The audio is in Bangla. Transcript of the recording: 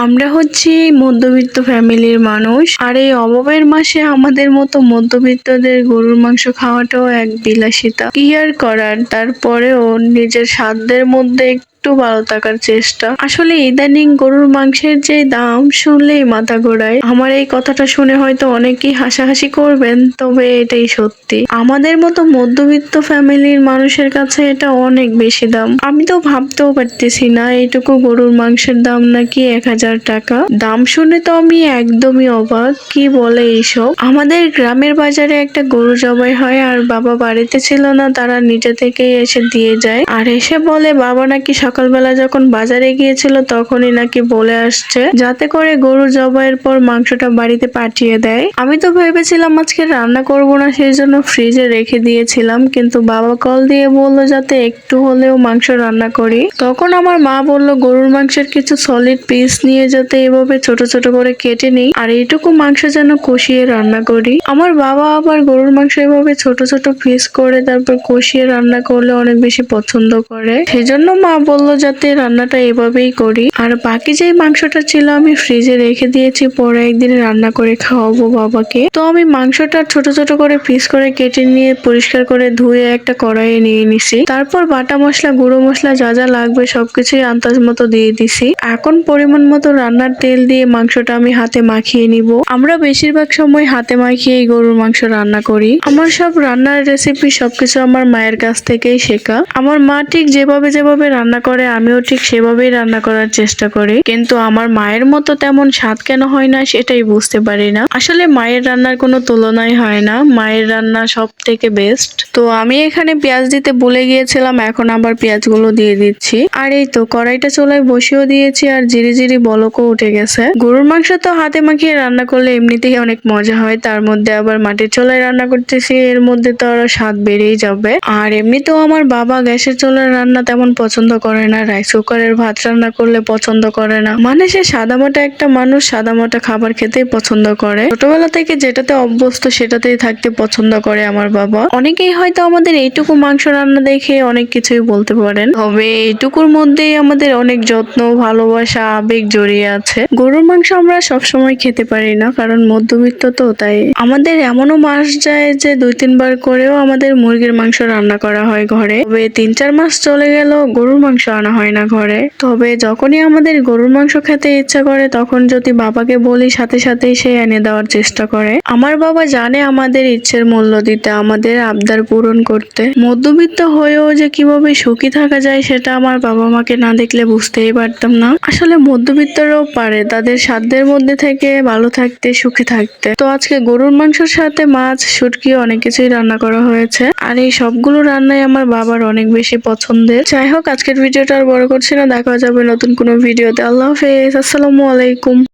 আমরা হচ্ছি মধ্যবিত্ত ফ্যামিলির মানুষ। আর এই অভাবের মাসে আমাদের মতো মধ্যবিত্তদের গরুর মাংস খাওয়াটাও এক বিলাসিতা। কি আর করার? তারপরেও নিজের সাধ্যের মধ্যে একটু ভালো থাকার চেষ্টা। আসলে ইদানিং গরুর মাংসের যে দাম শুনলেই মাথা ঘোরায়। আমার এই কথাটা শুনে হয়তো অনেকেই হাসাহাসি করবেন, তবে এটাই সত্যি। আমাদের মতো মধ্যবিত্ত ফ্যামিলির মানুষের কাছে এটা অনেক বেশি দাম। আমি তো ভাবতেও পারতেছি না, এইটুকু গরুর মাংসের দাম নাকি এক হাজার টাকা? দাম শুনে তো আমি একদমই অবাক। কি বলে এইসব? আমাদের গ্রামের বাজারে একটা গরু জবাই হয় আর বাবা বাড়িতে ছিল না, তারা নিজে থেকেই এসে দিয়ে যায়। আর এসে বলে, বাবা নাকি সকালবেলা যখন বাজারে গিয়েছিল, তখনই নাকি বলে আসছে, যাতে করে গরু জবাইয়ের পর মাংসটা বাড়িতে পাঠিয়ে দেয়। আমি তো ভেবেছিলাম আজকে রান্না করব না, সেই জন্য ফ্রিজে রেখে দিয়েছিলাম, কিন্তু বাবা কল দিয়ে বলল যাতে একটু হলেও মাংস রান্না করি। তখন আমার মা বলল, গরুর মাংসের কিছু সলিড পিস নিয়ে যাতে এভাবে ছোট ছোট করে কেটে নিই, আর এইটুকু মাংস যেন কষিয়ে রান্না করি। আমার বাবা আবার গরুর মাংস এভাবে ছোট ছোট পিস করে তারপর কষিয়ে রান্না করলে অনেক বেশি পছন্দ করে। সেজন্য মা বলল যাতে রান্নাটা এভাবেই করি। আর বাকি যে মাংসটা ছিল আমি ফ্রিজে রেখে দিয়েছি, পরে একদিন রান্না করে খাওয়াবো বাবাকে। তো আমি মাংসটা ছোট ছোট করে পিস করে কেটে নিয়ে পরিষ্কার করে ধুয়ে একটা কড়াইয়ে নিয়ে নিছি। তারপর বাটা মশলা, গুঁড়ো মশলা যা যা লাগবে সবকিছুই আন্দাজ মতো দিয়ে দিছি। এখন পরিমাণ মতো রান্নার তেল দিয়ে মাংসটা আমি হাতে মাখিয়ে নিব। আমরা বেশিরভাগ সময় হাতে মাখিয়ে গরুর মাংস রান্না করি। আমার সব রান্নার রেসিপি সবকিছু আমার মায়ের কাছ থেকেই শেখা। আমার মা ঠিক যেভাবে যেভাবে রান্না করে আমিও ঠিক সেভাবেই রান্না করার চেষ্টা করি। কিন্তু আমার মায়ের মতো তেমন স্বাদ কেন হয় না সেটাই বুঝতে পারি না। আসলে মায়ের রান্নার কোনো তুলনাই হয় না। মায়ের রান্না সব থেকে বেস্ট তো আমি এখানে পেঁয়াজ দিতে ভুলে গিয়েছিলাম, এখন আবার পেঁয়াজগুলো দিয়ে দিচ্ছি। আর এই তো কড়াইটা চুলায় বসিয়েও দিয়েছি আর জিরি জিরি বলকও উঠে গেছে। গরুর মাংস তো হাতে মাখিয়ে রান্না করলে এমনিতেই অনেক মজা হয়। তার মধ্যে আবার মাটির চুলায় রান্না করতেছি, এর মধ্যে তো আরও স্বাদ বেড়েই যাবে। আর এমনিতেও আমার বাবা গ্যাসের চুলার রান্না তেমন পছন্দ করে না রাইস কুকারের ভাত রান্না করলে পছন্দ করে না। মানে সে সাদামাটা একটা মানুষ, সাদামাটা খাবার খেতেই পছন্দ করে। ছোটবেলা থেকে যেটাতে অভ্যস্ত সেটাতেই থাকতে পছন্দ করে আমার বাবা। অনেকেই হয়তো আমাদের এইটুকু মাংস রান্না দেখে অনেক কিছুই বলতে পারেন। তবে এইটুকুর মধ্যেই আমাদের অনেক যত্ন, ভালোবাসা, আবেগ জড়িয়ে আছে। গরুর মাংস আমরা সবসময় খেতে পারি না, কারণ মধ্যবিত্ত তো, তাই আমাদের এমনও মাস যায় যে দুই, তিনবার করেও আমাদের মুরগির মাংস রান্না করা হয় ঘরে। তবে তিন, চার মাস চলে গেল গরুর মাংস আনা হয় না ঘরে। তবে যখনই আমাদের গরুর মাংস খেতে ইচ্ছা করে, তখন যদি বাবাকে বলি, সাথে সাথেই সে এনে দেওয়ার চেষ্টা করে। আমার বাবা জানে আমাদের ইচ্ছের মূল্য দিতে, আমাদের আবদার পূরণ করতে। মধ্যবিত্ত হয়েও যে কীভাবে সুখী থাকা যায়, সেটা আমার বাবা মাকে না দেখলে বুঝতেই পারতাম না। আসলে মধ্যবিত্তরাও পারে তাদের সাধ্যের মধ্যে থেকে ভালো থাকতে, সুখী থাকতে। তো আজকে গরুর মাংসের সাথে মাছ, শুটকি, অনেক কিছুই রান্না করা হয়েছে। আর এই সবগুলো রান্নাই আমার বাবার অনেক বেশি পছন্দের। যাই হোক, আজকের ভিডিওটা আর বড় করছি না। দেখা যাবে নতুন কোনো ভিডিওতে। আল্লাহ হাফেজ। আসসালামু আলাইকুম।